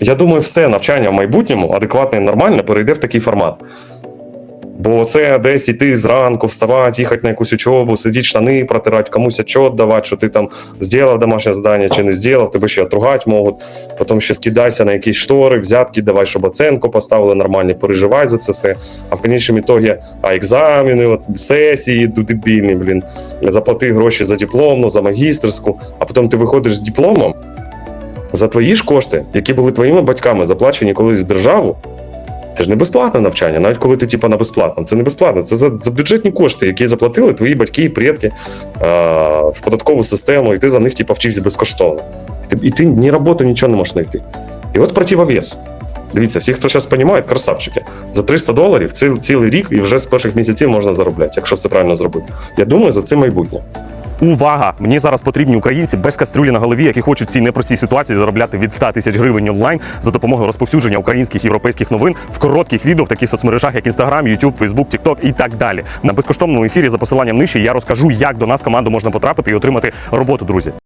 Я думаю, все навчання в майбутньому адекватне і нормальне перейде в такий формат. Бо це десь іти зранку, вставати, їхати на якусь учобу, сидіти штани протирати, комусь отчет давати, що ти там зробив домашнє завдання чи не зробив, тебе ще отругати можуть. Потім ще скидайся на якісь штори, взятки давай, щоб оценку поставили нормальні, переживай за це все. А в конечному ітогі, а екзамени, от, сесії дебільні, блін, заплати гроші за дипломну, за магістерську, а потім ти виходиш з дипломом за твої ж кошти, які були твоїми батьками заплачені колись в державу. Це ж не безплатне навчання, навіть коли ти типа на безплатному. Це не безплатно. Це за, за бюджетні кошти, які заплатили твої батьки і предки е, в податкову систему, і ти за них типа вчився безкоштовно. І ти, і ти ні роботу, нічого не можеш знайти. І от противовес. Дивіться, всі, хто зараз розуміє, красавчики. За 300 доларів ці, цілий рік і вже з перших місяців можна заробляти, якщо це правильно зробити. Я думаю, за це майбутнє. Увага! Мені зараз потрібні українці без кастрюлі на голові, які хочуть в цій непростій ситуації заробляти від 100 тисяч гривень онлайн за допомогою розповсюдження українських європейських новин в коротких відео в таких соцмережах, як Instagram, YouTube, Facebook, TikTok і так далі. На безкоштовному ефірі за посиланням нижче я розкажу, як до нас команду можна потрапити і отримати роботу, друзі.